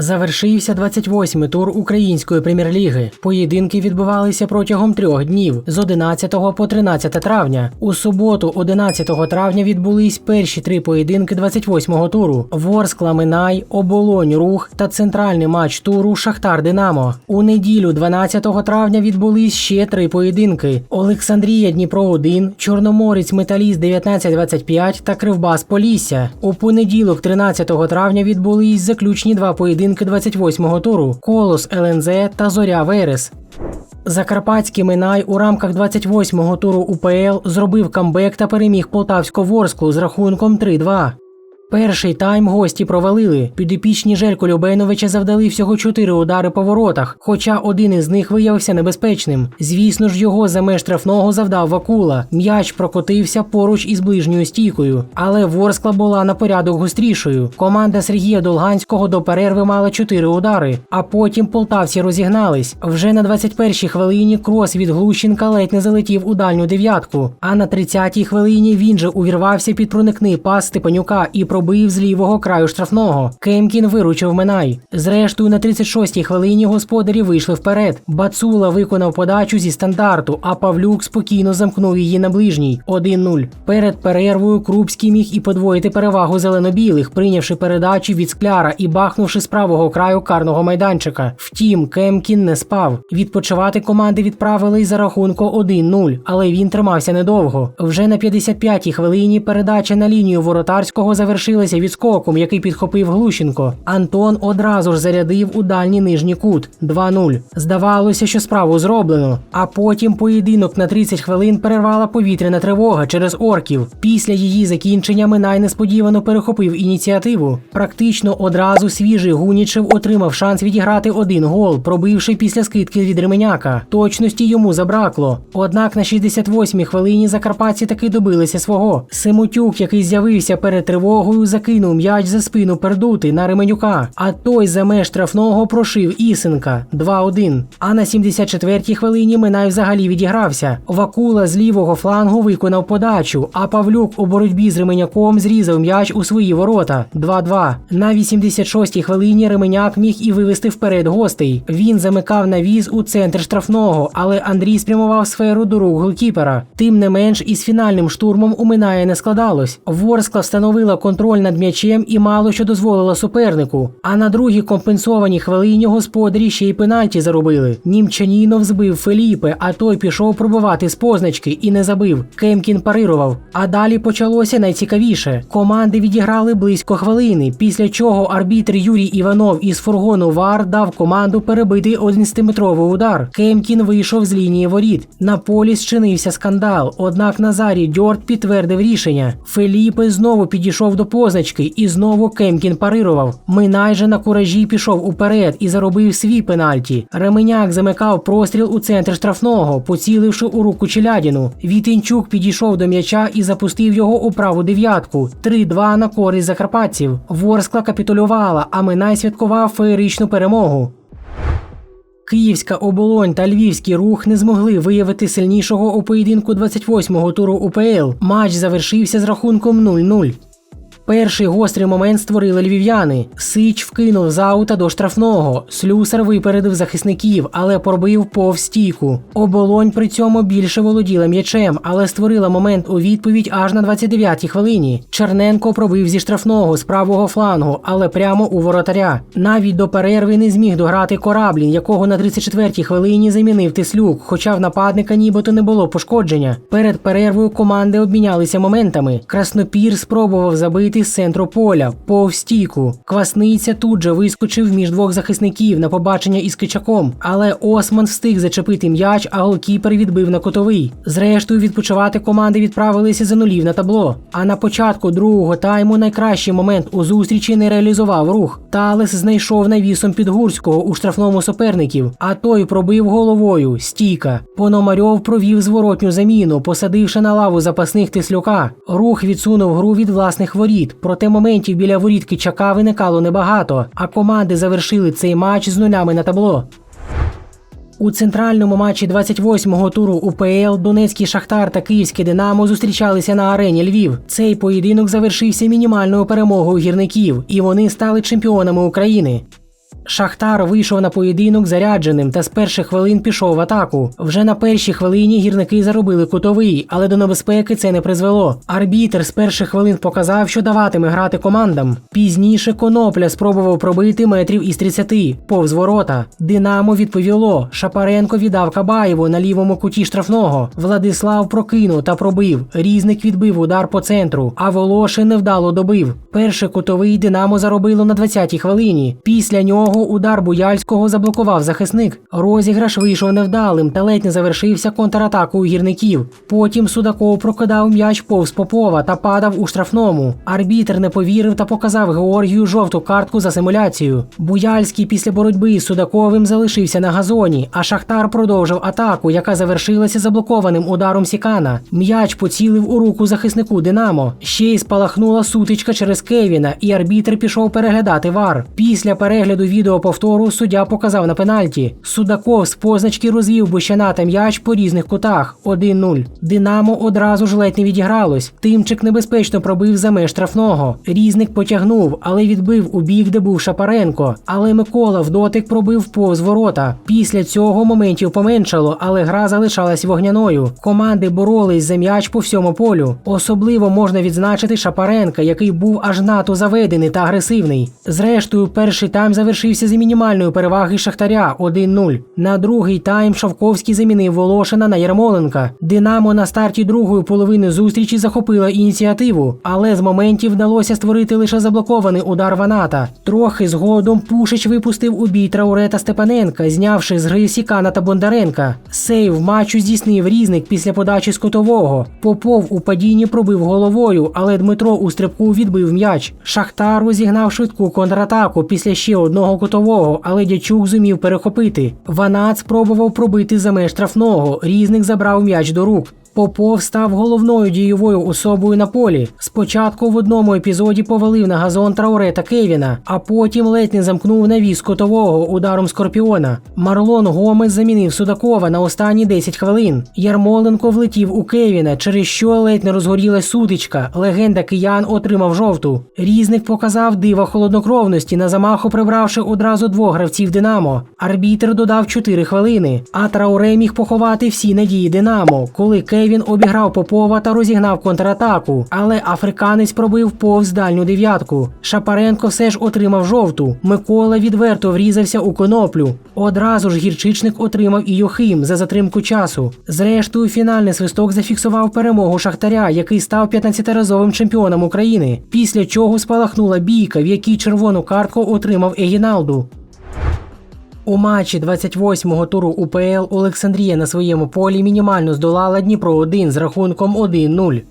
Завершився 28-й тур української прем'єр-ліги. Поєдинки відбувалися протягом трьох днів з 11 по 13 травня. У суботу, 11 травня, відбулись перші три поєдинки 28-го туру: Ворскла Минай, Оболонь Рух та центральний матч туру Шахтар Динамо. У неділю, 12 травня, відбулись ще три поєдинки: Олександрія Дніпро 1 Чорноморець Металіст 1925 та Кривбас Полісся. У понеділок, 13 травня, відбулись заключні два поєдинки 28-го туру: Колос ЛНЗ та Зоря Верес. Закарпатський Минай у рамках 28-го туру УПЛ зробив камбек та переміг Полтавську Ворсклу з рахунком 3-2. Перший тайм гості провалили. Підопічні Желько Любеновича завдали всього чотири удари по воротах, хоча один із них виявився небезпечним. Звісно ж, його за меж штрафного завдав Вакула. М'яч прокотився поруч із ближньою стійкою, але Ворскла була на порядок гострішою. Команда Сергія Долганського до перерви мала чотири удари, а потім полтавці розігнались. Вже на 21-й хвилині крос від Глущенка ледь не залетів у дальню дев'ятку. А на 30-й хвилині він же увірвався під проникний пас Степанюка і пробив з лівого краю штрафного. Кемкін виручив Минай. Зрештою, на 36-й хвилині господарі вийшли вперед. Бацула виконав подачу зі стандарту, а Павлюк спокійно замкнув її на ближній 1-0. Перед перервою Крупський міг і подвоїти перевагу зелено-білих, прийнявши передачу від скляра і бахнувши з правого краю карного майданчика. Втім, Кемкін не спав. Відпочивати команди відправили за рахунку 1-0, але він тримався недовго. Вже на 55-й хвилині передача на лінію воротарського завершилася відскоком, який підхопив Глущенко. Антон одразу ж зарядив у дальній нижній кут 2-0. Здавалося, що справу зроблено. А потім поєдинок на 30 хвилин перервала повітряна тривога через орків. Після її закінчення Минай несподівано перехопив ініціативу. Практично одразу свіжий Гунічев отримав шанс відіграти один гол, пробивши після скидки від Ременяка. Точності йому забракло. Однак на 68-й хвилині закарпатці таки добилися свого. Семутюк, який з'явився перед тривогою, закинув м'яч за спину пердути на Ременюка, а той за меж штрафного прошив Ісенка 2-1. А на 74-й хвилині Минай взагалі відігрався. Вакула з лівого флангу виконав подачу, а Павлюк у боротьбі з Ременяком зрізав м'яч у свої ворота 2-2. На 86-й хвилині Ременяк міг і вивести вперед гостей. Він замикав навіз у центр штрафного, але Андрій спрямував сферу до рук голкіпера. Тим не менш, із фінальним штурмом у Минає не складалось. Ворскла встановила контроль над м'ячем і мало що дозволила супернику. А на другій компенсованій хвилині господарі ще й пенальті заробили. Німчанінов збив Феліпе, а той пішов пробувати з позначки і не забив. Кемкін парирував. А далі почалося найцікавіше. Команди відіграли близько хвилини, після чого арбітр Юрій Іванов із фургону ВАР дав команду перебити 11-метровий удар. Кемкін вийшов з лінії воріт. На полі зчинився скандал. Однак Назарій Дьорт підтвердив рішення. Феліпе знову підійшов до позначки, і знову Кемкін парирував. Минай же на куражі пішов уперед і заробив свій пенальті. Ременяк замикав простріл у центр штрафного, поціливши у руку Челядіну. Вітинчук підійшов до м'яча і запустив його у праву дев'ятку. 3-2 на користь закарпатців. Ворскла капітулювала, а Минай святкував феєричну перемогу. Київська оболонь та львівський рух не змогли виявити сильнішого у поєдинку 28-го туру УПЛ. Матч завершився з рахунком 0-0. Перший гострий момент створили львів'яни. Сич вкинув з аута до штрафного. Слюсар випередив захисників, але пробив повз стійку. Оболонь при цьому більше володіла м'ячем, але створила момент у відповідь аж на 29-й хвилині. Черненко пробив зі штрафного з правого флангу, але прямо у воротаря. Навіть до перерви не зміг дограти кораблін, якого на 34-й хвилині замінив Тислюк, хоча в нападника нібито не було пошкодження. Перед перервою команди обмінялися моментами. Краснопір спробував забити з центру поля, повз стійку. Квасниця тут же вискочив між двох захисників на побачення із Кичаком, але Осман встиг зачепити м'яч, а голкіпер відбив на котовий. Зрештою, відпочивати команди відправилися за нулів на табло. А на початку другого тайму найкращий момент у зустрічі не реалізував рух. Талес знайшов навісом Підгурського у штрафному суперників, а той пробив головою стійка. Пономарьов провів зворотню заміну, посадивши на лаву запасних Тислюка. Рух відсунув гру від власних воріт. Проте моментів біля воріт Кичака виникало небагато, а команди завершили цей матч з нулями на табло. У центральному матчі 28-го туру УПЛ Донецький Шахтар та Київське Динамо зустрічалися на арені Львів. Цей поєдинок завершився мінімальною перемогою гірників, і вони стали чемпіонами України. Шахтар вийшов на поєдинок зарядженим та з перших хвилин пішов в атаку. Вже на першій хвилині гірники заробили кутовий, але до небезпеки це не призвело. Арбітер з перших хвилин показав, що даватиме грати командам. Пізніше Конопля спробував пробити метрів із 30, повз ворота. Динамо відповіло. Шапаренко віддав Кабаєву на лівому куті штрафного. Владислав прокинув та пробив. Різник відбив удар по центру, а Волошин невдало добив. Перший кутовий Динамо заробило на 20-й хвилині. Після нього удар Буяльського заблокував захисник. Розіграш вийшов невдалим та ледь не завершився контратакою гірників. Потім Судаков прокидав м'яч повз Попова та падав у штрафному. Арбітр не повірив та показав Георгію жовту картку за симуляцію. Буяльський після боротьби з Судаковим залишився на газоні, а Шахтар продовжив атаку, яка завершилася заблокованим ударом Сікана. М'яч поцілив у руку захиснику Динамо. Ще й спалахнула сутичка через Кевіна, і арбітр пішов переглядати вар. Після перегляду відеоповтору суддя показав на пенальті. Судаков з позначки розвів Бущана та м'яч по різних кутах 1-0. Динамо одразу ж ледь не відігралось. Тимчик небезпечно пробив за меж штрафного. Різник потягнув, але відбив у бік, де був Шапаренко. Але Микола в дотик пробив повз ворота. Після цього моментів поменшало, але гра залишалась вогняною. Команди боролись за м'яч по всьому полю. Особливо можна відзначити Шапаренка, який був аж надто заведений та агресивний. Зрештою, перший тайм завершився з мінімальної переваги Шахтаря 1-0. На другий тайм Шавковський замінив Волошина на Ярмоленка. Динамо на старті другої половини зустрічі захопила ініціативу, але з моментів вдалося створити лише заблокований удар Ваната. Трохи згодом Пушич випустив у бій Трауре та Степаненка, знявши з гри Сікана та Бондаренка. Сейв матчу здійснив різник після подачі з котового. Попов у падінні пробив головою, але Дмитро у стрибку відбив м'яч. Шахтар розігнав швидку контратаку після ще одного котового, але дячук зумів перехопити. Ванат спробував пробити за меж штрафного. Різник забрав м'яч до рук. Попов став головною дієвою особою на полі. Спочатку в одному епізоді повалив на газон Трауре та Кевіна, а потім ледь не замкнув навіс котового ударом Скорпіона. Марлон Гомес замінив Судакова на останні 10 хвилин. Ярмоленко влетів у Кевіна, через що ледь не розгорілась сутичка. Легенда киян отримав жовту. Різник показав дива холоднокровності на замаху, прибравши одразу двох гравців Динамо. Арбітр додав 4 хвилини, а Трауре міг поховати всі надії Динамо, коли Кевін обіграв Попова та розігнав контратаку, але африканець пробив повз дальню дев'ятку. Шапаренко все ж отримав жовту. Микола відверто врізався у коноплю. Одразу ж гірчичник отримав і Йохим за затримку часу. Зрештою, фінальний свисток зафіксував перемогу Шахтаря, який став 15-разовим чемпіоном України. Після чого спалахнула бійка, в якій червону картку отримав Егіналду. У матчі 28-го туру УПЛ Олександрія на своєму полі мінімально здолала Дніпро 1 з рахунком 1-0.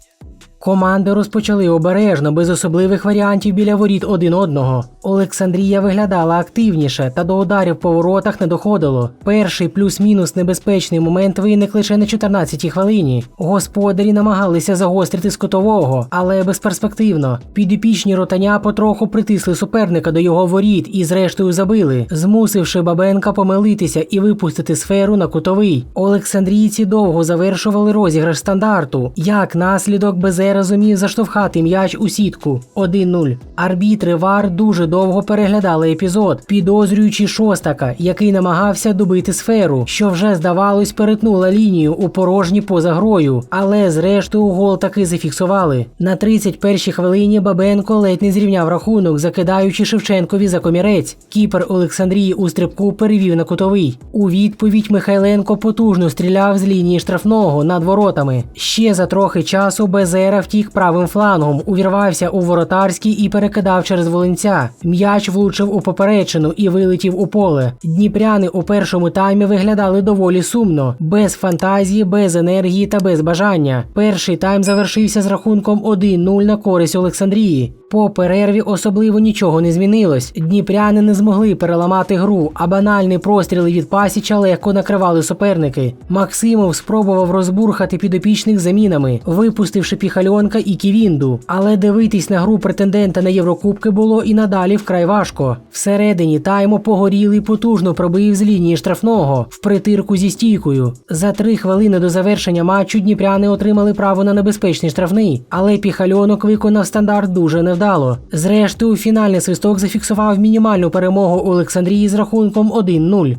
Команди розпочали обережно, без особливих варіантів біля воріт один одного. Олександрія виглядала активніше, та до ударів по воротах не доходило. Перший плюс-мінус небезпечний момент виник лише на 14-й хвилині. Господарі намагалися загострити з котового, але безперспективно. Підопічні ротаня потроху притисли суперника до його воріт і, зрештою, забили, змусивши Бабенка помилитися і випустити сферу на кутовий. Олександрійці довго завершували розіграш стандарту. Як наслідок Безера зумів заштовхати м'яч у сітку 1-0. Арбітри Вар дуже довго переглядали епізод, підозрюючи шостака, який намагався добити сферу, що вже здавалось перетнула лінію у порожні поза грою, але зрештою гол таки зафіксували. На 31-й хвилині Бабенко ледь не зрівняв рахунок, закидаючи Шевченкові за комірець. Кіпер Олександрії у стрибку перевів на кутовий. У відповідь Михайленко потужно стріляв з лінії штрафного над воротами. Ще за трохи часу Безера втік правим флангом, увірвався у воротарський і перекидав через волинця. М'яч влучив у поперечину і вилетів у поле. Дніпряни у першому таймі виглядали доволі сумно, без фантазії, без енергії та без бажання. Перший тайм завершився з рахунком 1-0 на користь Олександрії. По перерві особливо нічого не змінилось. Дніпряни не змогли переламати гру, а банальні простріли від пасіча легко накривали суперники. Максимов спробував розбурхати підопічних замінами, випустивши піхальов Піхальонка і Ківінду. Але дивитись на гру претендента на Єврокубки було і надалі вкрай важко. Всередині тайму погорілий потужно пробив з лінії штрафного в притирку зі стійкою. За три хвилини до завершення матчу дніпряни отримали право на небезпечний штрафний, але Піхальонок виконав стандарт дуже невдало. Зрештою, фінальний свисток зафіксував мінімальну перемогу Олександрії з рахунком 1-0.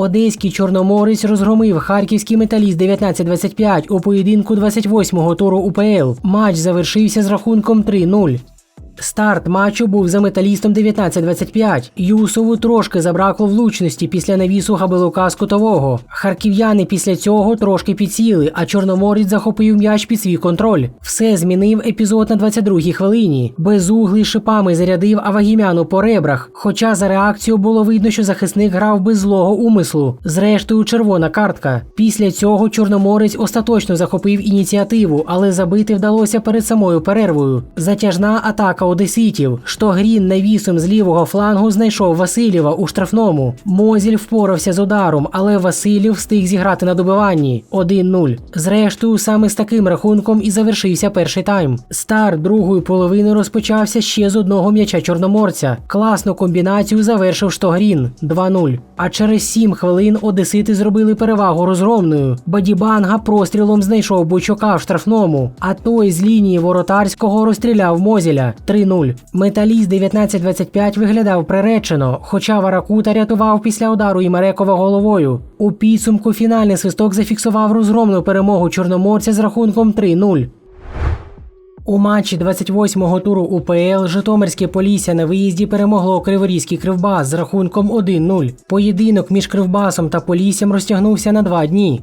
Одеський Чорноморець розгромив харківський металіст 19-25 у поєдинку 28-го туру УПЛ. Матч завершився з рахунком 3-0. Старт матчу був за металістом 19-25. Юсову трошки забракло влучності після навісу Габелука з кутового. Харків'яни після цього трошки підсіли, а Чорноморець захопив м'яч під свій контроль. Все змінив епізод на 22-й хвилині. Безуглий шипами зарядив Авагімяну по ребрах. Хоча за реакцію було видно, що захисник грав без злого умислу. Зрештою, червона картка. Після цього Чорноморець остаточно захопив ініціативу, але забити вдалося перед самою перервою. Затяжна атака одеситів. Штогрін навісом з лівого флангу знайшов Васильєва у штрафному. Мозіль впорався з ударом, але Васильєв встиг зіграти на добиванні 1-0. Зрештою, саме з таким рахунком і завершився перший тайм. Старт другої половини розпочався ще з одного м'яча чорноморця. Класну комбінацію завершив Штогрін 2-0. А через 7 хвилин одесити зробили перевагу розгромною. Бадібанга прострілом знайшов Бойчука в штрафному, а той з лінії воротарського розстріляв Мозіля 3-0. Металіст 19-25 виглядав приречено, хоча Варакута рятував після удару Імерекова головою. У підсумку фінальний свисток зафіксував розгромну перемогу чорноморця з рахунком 3-0. У матчі 28-го туру УПЛ Житомирське Полісся на виїзді перемогло Криворізький Кривбас з рахунком 1-0. Поєдинок між Кривбасом та Поліссям розтягнувся на два дні.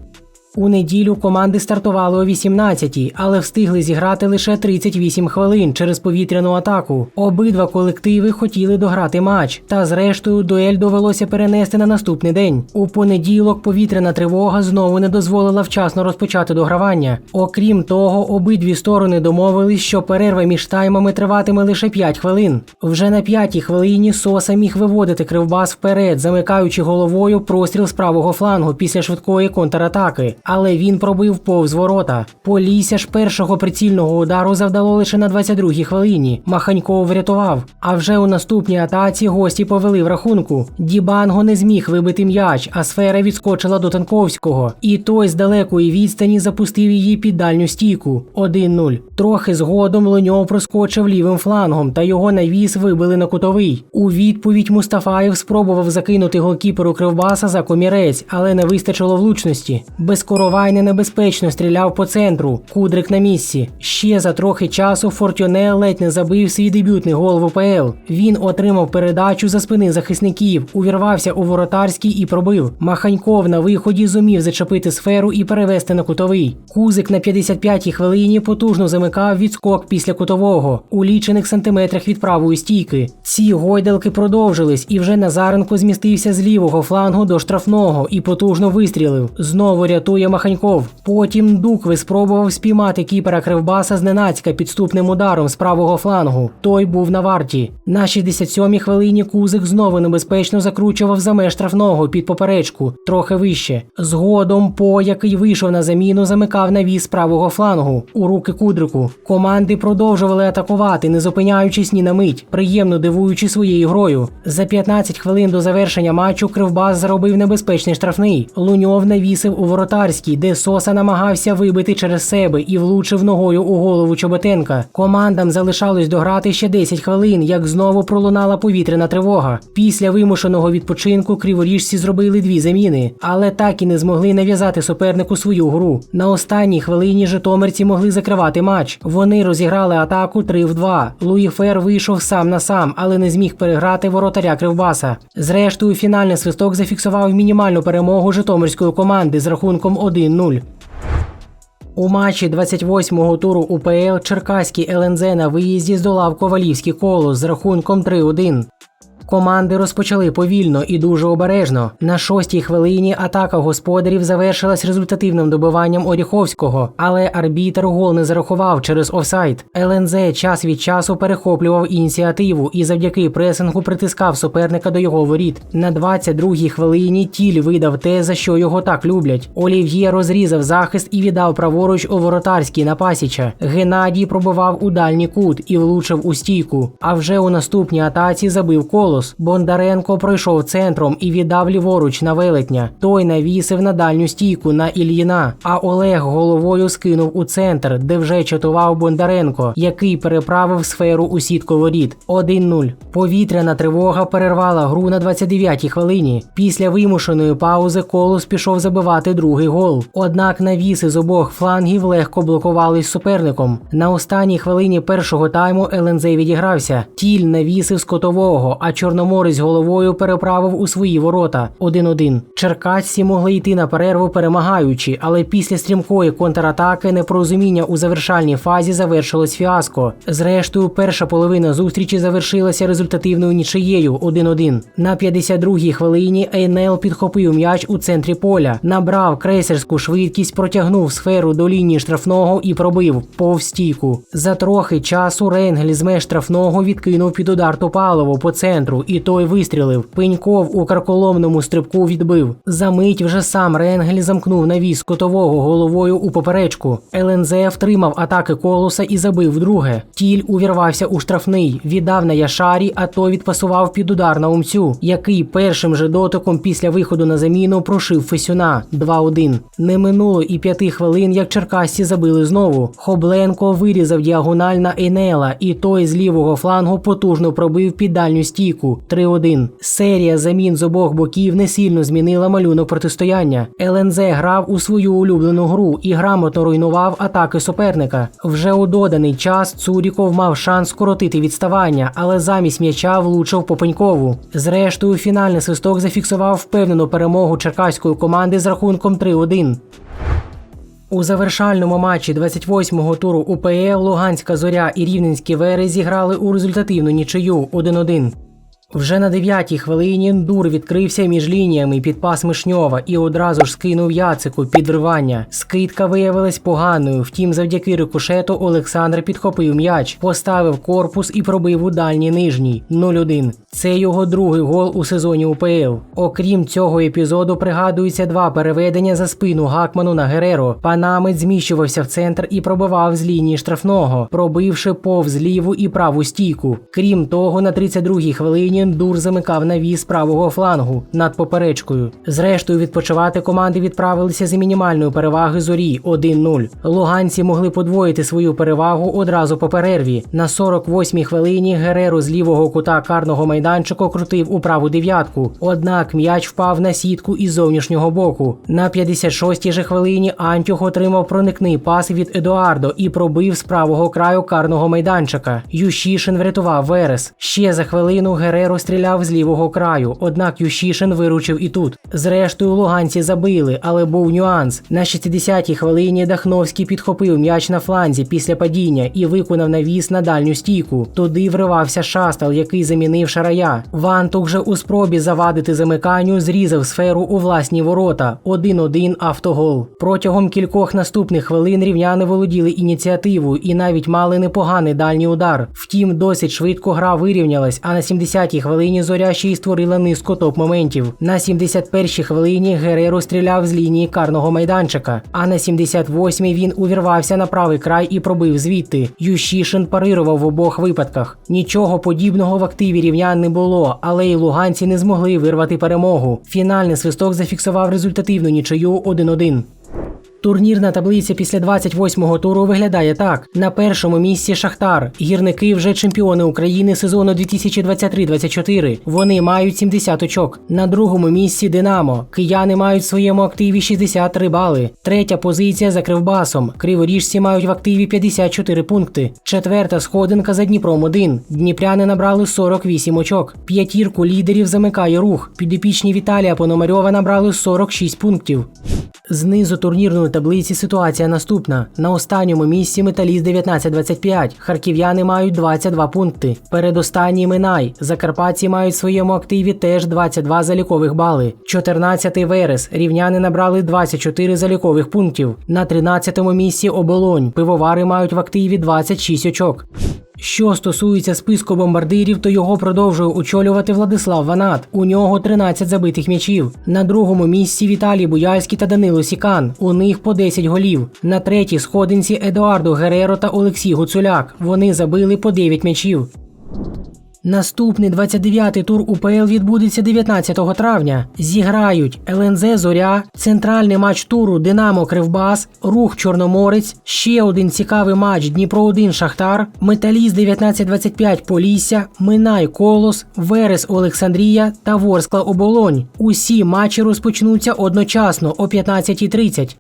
У неділю команди стартували о 18-й, але встигли зіграти лише 38 хвилин через повітряну атаку. Обидва колективи хотіли дограти матч, та зрештою дуель довелося перенести на наступний день. У понеділок повітряна тривога знову не дозволила вчасно розпочати догравання. Окрім того, обидві сторони домовились, що перерва між таймами триватиме лише 5 хвилин. Вже на п'ятій хвилині Соса міг виводити кривбас вперед, замикаючи головою простріл з правого флангу після швидкої контратаки але він пробив повз ворота. Полісся ж першого прицільного удару завдало лише на 22-й хвилині. Маханьков врятував. А вже у наступній атаці гості повели в рахунку. Дібанго не зміг вибити м'яч, а сфера відскочила до Танковського. І той з далекої відстані запустив її під дальню стійку. 1-0. Трохи згодом Луньов проскочив лівим флангом, та його навіс вибили на кутовий. У відповідь Мустафаєв спробував закинути голкіперу Кривбаса за комірець, але не вистачило влучності. Безкоровай небезпечно стріляв по центру. Кудрик на місці. Ще за трохи часу Фортюне ледь не забив свій дебютний гол в УПЛ. Він отримав передачу за спини захисників, увірвався у воротарський і пробив. Маханьков на виході зумів зачепити сферу і перевести на кутовий. Кузик на 55-й хвилині потужно замикав відскок після кутового у лічених сантиметрах від правої стійки. Ці гойдалки продовжились, і вже Назаренко змістився з лівого флангу до штрафного і потужно вистрілив. Знову рятує Маханьков. Потім Дукви спробував спіймати кіпера Кривбаса зненацька підступним ударом з правого флангу. Той був на варті. На 67-й хвилині Кузик знову небезпечно закручував за меж штрафного під поперечку, трохи вище. Згодом по який вийшов на заміну, замикав навіс правого флангу у руки Кудрику. Команди продовжували атакувати, не зупиняючись ні на мить, приємно дивуючи своєю грою. За 15 хвилин до завершення матчу Кривбас заробив небезпечний штрафний. Луньов навісив у воротарський, де Соса намагався вибити через себе і влучив ногою у голову Чоботенка. Командам залишалось дограти ще 10 хвилин, як знову пролунала повітряна тривога. Після вимушеного відпочинку криворіжці зробили дві заміни, але так і не змогли нав'язати супернику свою гру. На останній хвилині житомирці могли закривати матч. Вони розіграли атаку 3 в 2. Луї Фер вийшов сам на сам, але не зміг переграти воротаря Кривбаса. Зрештою, фінальний свисток зафіксував мінімальну перемогу житомирської команди з рахунком 1-0. У матчі 28-го туру УПЛ Черкаський ЛНЗ на виїзді здолав Ковалівський колос з рахунком 3-1. Команди розпочали повільно і дуже обережно. На шостій хвилині атака господарів завершилась результативним добиванням Оріховського, але арбітер гол не зарахував через офсайд. ЛНЗ час від часу перехоплював ініціативу і завдяки пресингу притискав суперника до його воріт. На 22-й хвилині тіль видав те, за що його так люблять. Олів'є розрізав захист і віддав праворуч у воротарський на пасіча. Геннадій пробивав у дальній кут і влучив у стійку. А вже у наступній атаці забив колос. Бондаренко пройшов центром і віддав ліворуч на велетня. Той навісив на дальню стійку на Ільїна. А Олег головою скинув у центр, де вже чатував Бондаренко, який переправив сферу у сітку воріт. 1-0. Повітряна тривога перервала гру на 29-й хвилині. Після вимушеної паузи колос пішов забивати другий гол. Однак навіси з обох флангів легко блокувались суперником. На останній хвилині першого тайму ЛНЗ відігрався. Тіль навісив з котового, а Чорноморець головою переправив у свої ворота 1-1. Черкасці могли йти на перерву перемагаючи, але після стрімкої контратаки непорозуміння у завершальній фазі завершилось фіаско. Зрештою, перша половина зустрічі завершилася результативною нічиєю 1-1. На 52-й хвилині Ейнел підхопив м'яч у центрі поля, набрав крейсерську швидкість, протягнув сферу до лінії штрафного і пробив повз стійку. За трохи часу Рейнгель з меж штрафного відкинув під удар Топалову по центру, і той вистрілив. Пеньков у карколомному стрибку відбив. За мить вже сам Ренгель замкнув навіс котового головою у поперечку. ЛНЗ втримав атаки колоса і забив вдруге. Тіль увірвався у штрафний, віддав на Яшарі, а той відпасував під удар на умцю, який першим же дотиком після виходу на заміну прошив Фесюна 2-1. Не минуло і п'яти хвилин, як черкасці забили знову. Хобленко вирізав діагональ на Енела, і той з лівого флангу потужно пробив під дальню стійку 3-1. Серія замін з обох боків не сильно змінила малюнок протистояння. ЛНЗ грав у свою улюблену гру і грамотно руйнував атаки суперника. Вже у доданий час Цуріков мав шанс скоротити відставання, але замість м'яча влучив по Пенькову. Зрештою, фінальний свисток зафіксував впевнену перемогу черкаської команди з рахунком 3-1. У завершальному матчі 28-го туру УПЛ Луганська зоря і Рівненські вери зіграли у результативну нічию 1-1. Вже на дев'ятій хвилині Дур відкрився між лініями під пас Мишньова і одразу ж скинув Яцику під вривання. Скидка виявилась поганою, втім, завдяки рикошету Олександр підхопив м'яч, поставив корпус і пробив у дальній нижній 0-1. Це його другий гол у сезоні УПЛ. Окрім цього епізоду, пригадуються два переведення за спину Гакману на Гереро. Панамець зміщувався в центр і пробивав з лінії штрафного, пробивши повз ліву і праву стійку. Крім того, на 32-й хвилині Дур замикав навіс правого флангу над поперечкою. Зрештою, відпочивати команди відправилися за мінімальної переваги зорі 1-0. Луганці могли подвоїти свою перевагу одразу по перерві. На 48-й хвилині Гереро з лівого кута карного майданчику крутив у праву дев'ятку. Однак м'яч впав на сітку із зовнішнього боку. На 56-й же хвилині Антюх отримав проникний пас від Едуардо і пробив з правого краю карного майданчика. Ющішин врятував Верес. Ще за хвилину Гереро стріляв з лівого краю, однак Ющішин виручив і тут. Зрештою, луганці забили, але був нюанс. На 60-й хвилині Дахновський підхопив м'яч на фланзі після падіння і виконав навіс на дальню стійку. Туди вривався шастал, який замінив шарая. Вантук же у спробі завадити замиканню зрізав сферу у власні ворота. 1-1 автогол. Протягом кількох наступних хвилин рівняни володіли ініціативою і навіть мали непоганий дальній удар. Втім, досить швидко гра вирівнялась, а на 70-й хвилині зоря ще й створила низку топ-моментів. На 71-й хвилині Гереро стріляв з лінії карного майданчика, а на 78-й він увірвався на правий край і пробив звідти. Ющішин парирував в обох випадках. Нічого подібного в активі рівнян не було, але й луганці не змогли вирвати перемогу. Фінальний свисток зафіксував результативну нічию 1-1. Турнірна таблиця після 28-го туру виглядає так: на першому місці Шахтар. Гірники вже чемпіони України сезону 2023-24. Вони мають 70 очок. На другому місці Динамо. Кияни мають в своєму активі 63 бали. Третя позиція за Кривбасом. Криворіжці мають в активі 54 пункти. Четверта сходинка за Дніпром 1. Дніпряни набрали 48 очок. П'ятірку лідерів замикає рух. Підопічні Віталія Пономарьова набрали 46 пунктів. Знизу турнірної турнірної таблиці ситуація наступна. На останньому місці металіст 19-25. Харків'яни мають 22 пункти. Передостанній Минай. Закарпатці мають в своєму активі теж 22 залікових бали. 14-й Верес. Рівняни набрали 24 залікових пунктів. На 13-му місці Оболонь. Пивовари мають в активі 26 очок. Що стосується списку бомбардирів, то його продовжує очолювати Владислав Ванат. У нього 13 забитих м'ячів. На другому місці Віталій Буяльський та Данило Сікан. У них по 10 голів. На третій сходинці Едуардо Гереро та Олексій Гуцуляк. Вони забили по 9 м'ячів. Наступний 29-й тур УПЛ відбудеться 19 травня. Зіграють ЛНЗ Зоря, центральний матч туру Динамо Кривбас, Рух Чорноморець, ще один цікавий матч Дніпро 1 Шахтар, Металіст 1925 Полісся, Минай Колос, Верес Олександрія та Ворскла Оболонь. Усі матчі розпочнуться одночасно о 15.30.